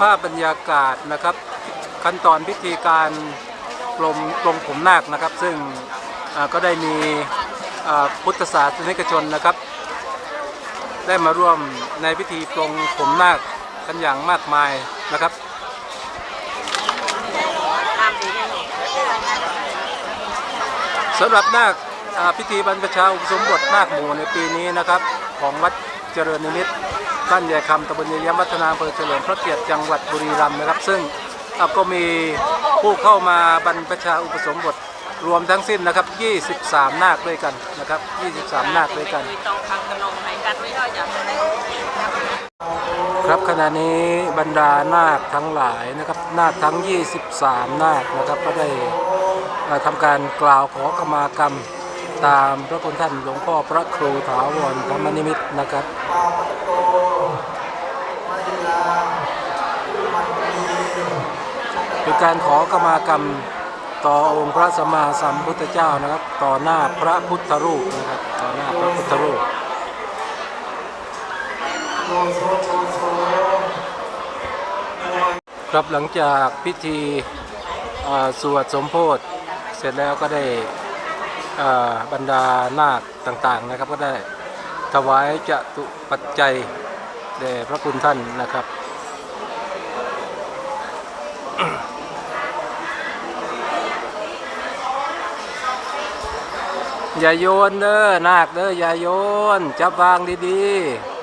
ภาพบรรยากาศนะครับ ขั้นตอนพิธีการปลงปลงผมนาคนะครับ ซึ่งก็ได้มีพุทธศาสนิกชนนะครับ ได้มาร่วมในพิธีปลงผมนาคกันอย่างมากมายนะครับสำหรับนาคพิธีบรรพชาอุปสมบทนาคหมู่ในปีนี้นะครับ ของวัดเจริญนิมิตร บ้านใหญ่คำตำบลเยี่ยมวัฒนาอำเภอเฉลิมพระเกียรติจังหวัดบุรีรัมย์นะครับ ซึ่งก็มีผู้เข้ามาบรรพชาอุปสมบทรวมทั้งสิ้นนะครับ 23 นาคด้วยกันนะครับ 23 นาคด้วยกันครับขณะนี้บรรดานาคทั้งหลายนะครับ นาคทั้ง 23 นาคนะครับ ก็ได้ทำการกล่าวขอขมากรรมตามพระคุณท่านหลวงพ่อพระครูถาวรธรรมนิมิตนะครับ เป็น การขอขมากรรมต่อองค์พระสัมมาสัมพุทธเจ้านะครับ ต่อหน้าพระพุทธรูปนะครับ ต่อหน้าพระพุทธรูปครับหลังจากพิธีสวดสมโพธิเสร็จแล้วก็ได้บรรดานาคต่างๆนะครับ ก็ได้ถวายจตุปัจจัยแด่พระคุณท่านนะครับ อย่าโยนเด้อนาคเด้ออย่าโยนจับวางดีๆ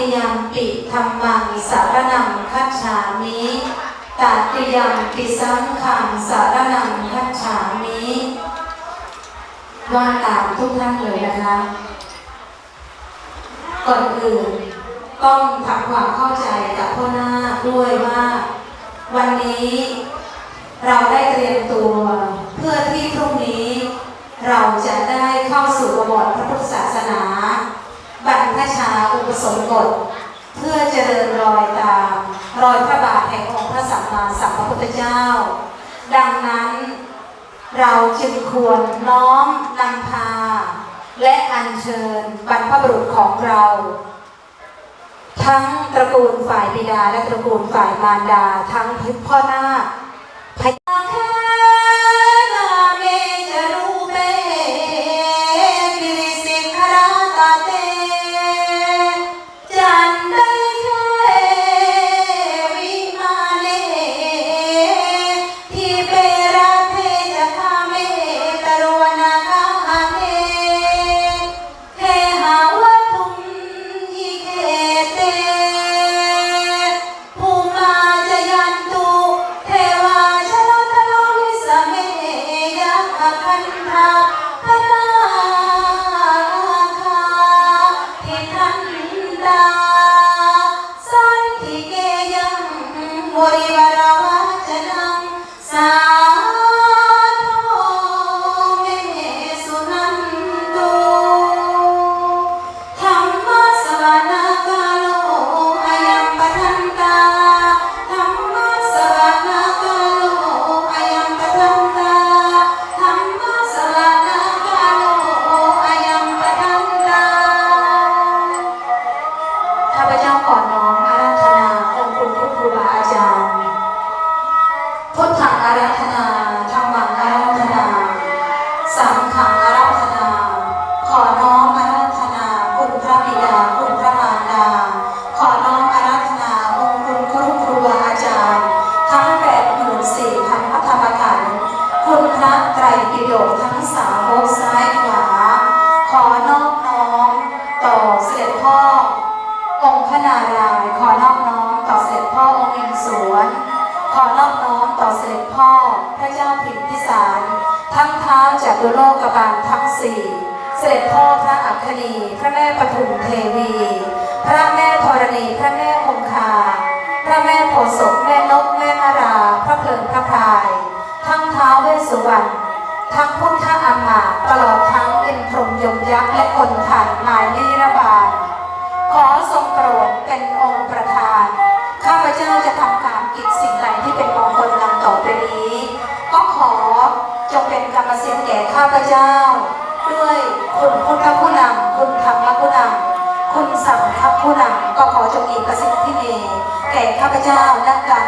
ติยัมปิธรรมังสารนังคัจฉามิตัติยัมปิสังฆังสารนังคัจฉามิว่าตามทุกท่านเลยนะคะก่อนอื่นต้องทำความเข้าใจกับพ่อหน้าด้วยว่า วันนี้เราได้เตรียมตัว เพื่อที่พรุ่งนี้ เราจะได้เข้าสู่ประวัติพระพุทธศา สนาบรรพชาอุปสมบทเพื่อเจริญรอยตามรอยพระบาทแห่งองค์พระสัมมาสัมพุทธเจ้า ดังนั้นเราจึงควรน้อมนำพา และอัญเชิญบรรพบุรุษของเรา ทั้งตระกูลฝ่ายบิดาและตระกูลฝ่ายมารดา ทั้งพ่อนาพญาแค่ ยักษ์และคนขันนายนิรบาล ขอทรงโปรดเป็นองค์ประธาน ข้าพเจ้าจะทำการกิจสิ่งใดที่เป็นมงคลดังต่อไปนี้ ก็ขอจงเป็นกรรมเสียงแก่ข้าพเจ้า ด้วยคุณพุทธผู้นำคุณธรรมผู้นำคุณสังฆผู้นำก็ขอจงเอกสิทธิ์ที่เมแก่ข้าพเจ้าและการ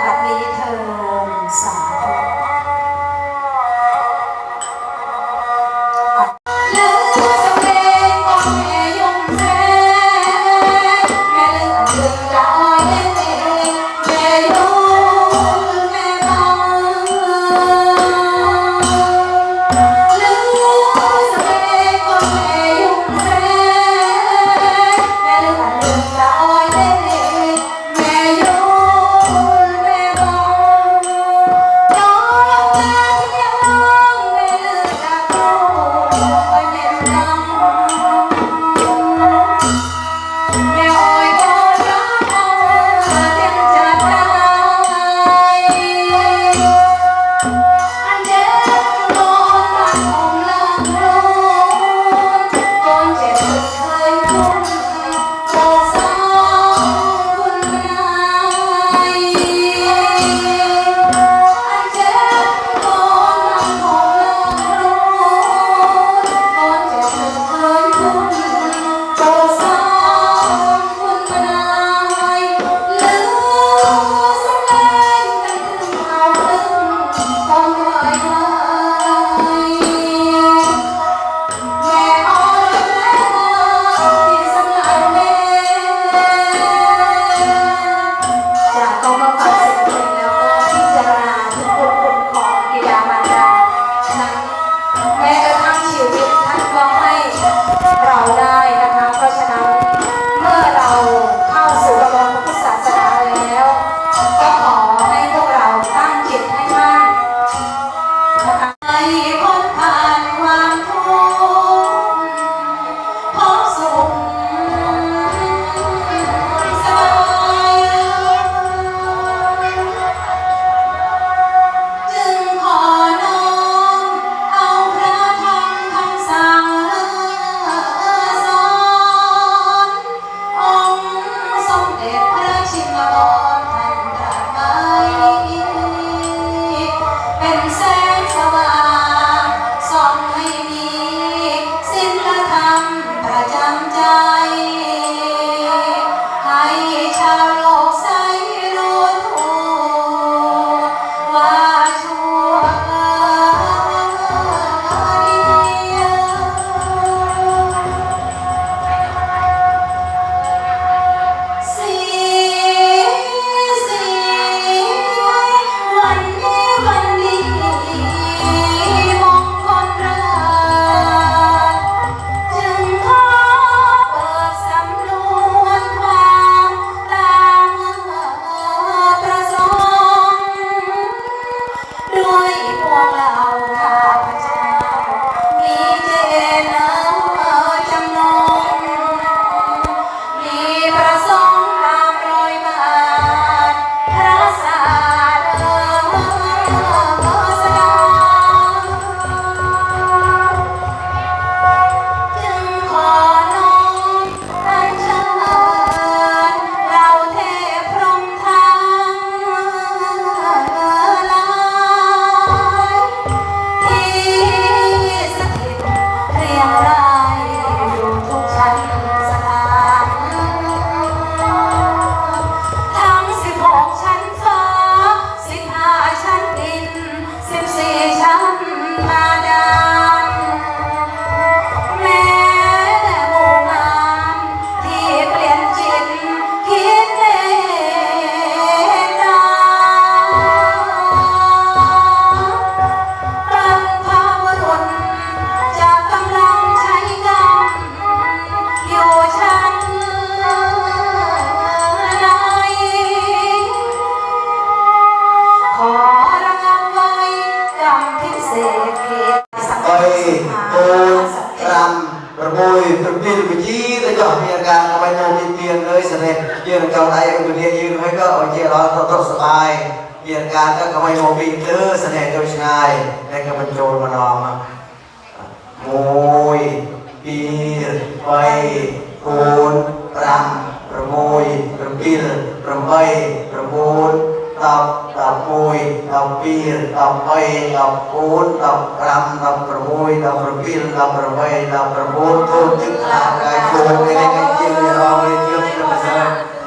tập mùi tập biên tập bay tập bốn tập năm tập mùi tập biên tập bay tập bốn thôn chức làm cái cô cái này cái chiêu này lo cái chiêu này mà sao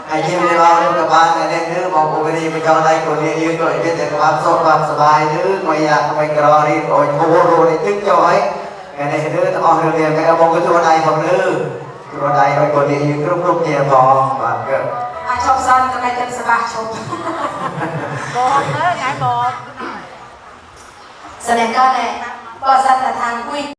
ai chiêu này lo cái các bạn này đây nữa một cô đi mà cho đây cô đi yêu rồi cái để các bạn sống bạn sờ bài nữa mày à mày cờ đi rồi cô rồi đi tức cho ấy cái này nữa tao học được liền cái ông cái chỗ này học nữa chỗ này mày còn đi yêu lúc lúc kia bò bạn cơ ai chọc sân cái này chân sờ bạc chọc บอกเออไงบอกแสดงก็บอกสัตว์ทางคุย